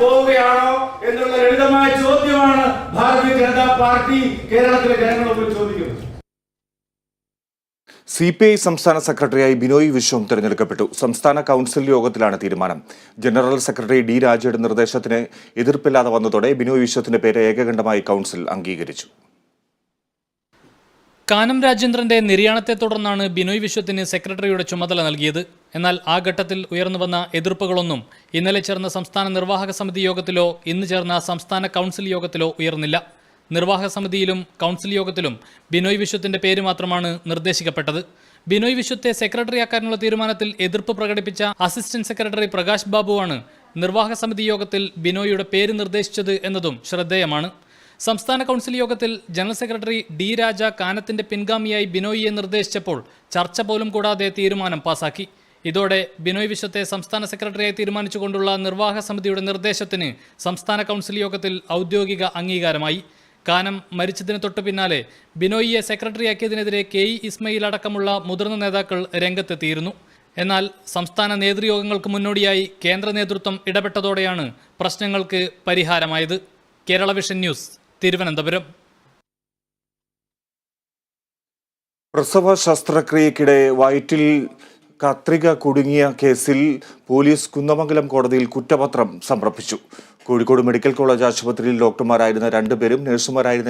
പോവുകയാണോ എന്നുള്ള ലളിതമായ ചോദ്യമാണ് ഭാരതീയ ജനതാ പാർട്ടി കേരളത്തിലെ ജനങ്ങളോട് ചോദിക്കുന്നത്. സി പി ഐ സംസ്ഥാന സെക്രട്ടറിയായി ബിനോയ് വിശ്വം തിരഞ്ഞെടുക്കപ്പെട്ടു. സംസ്ഥാന കൗൺസിൽ യോഗത്തിലാണ് തീരുമാനം. ജനറൽ സെക്രട്ടറി ഡി രാജയുടെ നിർദ്ദേശത്തിന് എതിർപ്പില്ലാതെ വന്നതോടെ ബിനോയ് വിശ്വത്തിന്റെ പേര് ഏകകണ്ഠമായി കൗൺസിൽ അംഗീകരിച്ചു. കാനം രാജേന്ദ്രന്റെ നിര്യാണത്തെ തുടർന്നാണ് ബിനോയ് വിശ്വത്തിന് സെക്രട്ടറിയുടെ ചുമതല നൽകിയത്. എന്നാൽ ആ ഘട്ടത്തിൽ ഉയർന്നുവന്ന എതിർപ്പുകളൊന്നും ഇന്നലെ ചേർന്ന സംസ്ഥാന നിർവാഹക സമിതി യോഗത്തിലോ ഇന്ന് ചേർന്ന സംസ്ഥാന കൗൺസിൽ യോഗത്തിലോ ഉയർന്നില്ല. നിർവാഹക സമിതിയിലും കൗൺസിൽ യോഗത്തിലും ബിനോയ് വിശ്വത്തിന്റെ പേര് മാത്രമാണ് നിർദ്ദേശിക്കപ്പെട്ടത്. ബിനോയ് വിശ്വത്തെ സെക്രട്ടറിയാക്കാനുള്ള തീരുമാനത്തിൽ എതിർപ്പ് പ്രകടിപ്പിച്ച അസിസ്റ്റന്റ് സെക്രട്ടറി പ്രകാശ് ബാബുവാണ് നിർവാഹക സമിതി യോഗത്തിൽ ബിനോയിയുടെ പേര് നിർദ്ദേശിച്ചത് എന്നതും ശ്രദ്ധേയമാണ്. സംസ്ഥാന കൗൺസിൽ യോഗത്തിൽ ജനറൽ സെക്രട്ടറി ഡി രാജ കാനത്തിന്റെ പിൻഗാമിയായി ബിനോയിയെ നിർദ്ദേശിച്ചപ്പോൾ ചർച്ച പോലും കൂടാതെ തീരുമാനം പാസാക്കി. ഇതോടെ ബിനോയ് വിശ്വത്തെ സംസ്ഥാന സെക്രട്ടറിയായി തീരുമാനിച്ചുകൊണ്ടുള്ള നിർവാഹക സമിതിയുടെ നിർദ്ദേശത്തിന് സംസ്ഥാന കൗൺസിൽ യോഗത്തിൽ ഔദ്യോഗിക അംഗീകാരമായി. കാനം മരിച്ചതിന് തൊട്ടു പിന്നാലെ ബിനോയിയെ സെക്രട്ടറിയാക്കിയതിനെതിരെ കെ ഇ ഇസ്മയിൽ അടക്കമുള്ള മുതിർന്ന നേതാക്കൾ രംഗത്തെത്തിയിരുന്നു. എന്നാൽ സംസ്ഥാന നേതൃയോഗങ്ങൾക്ക് മുന്നോടിയായി കേന്ദ്ര നേതൃത്വം ഇടപെട്ടതോടെയാണ് പ്രശ്നങ്ങൾക്ക് പരിഹാരമായത്. Kerala vision news Thiruvananthapuram. പ്രസവ ശസ്ത്രക്രിയക്കിടെ വയറ്റിൽ കത്രിക കുടുങ്ങിയ കേസിൽ പോലീസ് കുന്നമംഗലം കോടതിയിൽ കുറ്റപത്രം സമർപ്പിച്ചു. കോഴിക്കോട് മെഡിക്കൽ കോളേജ് ആശുപത്രിയിൽ ഡോക്ടർമാരായിരുന്ന രണ്ടുപേരും നഴ്സുമാരായിരുന്ന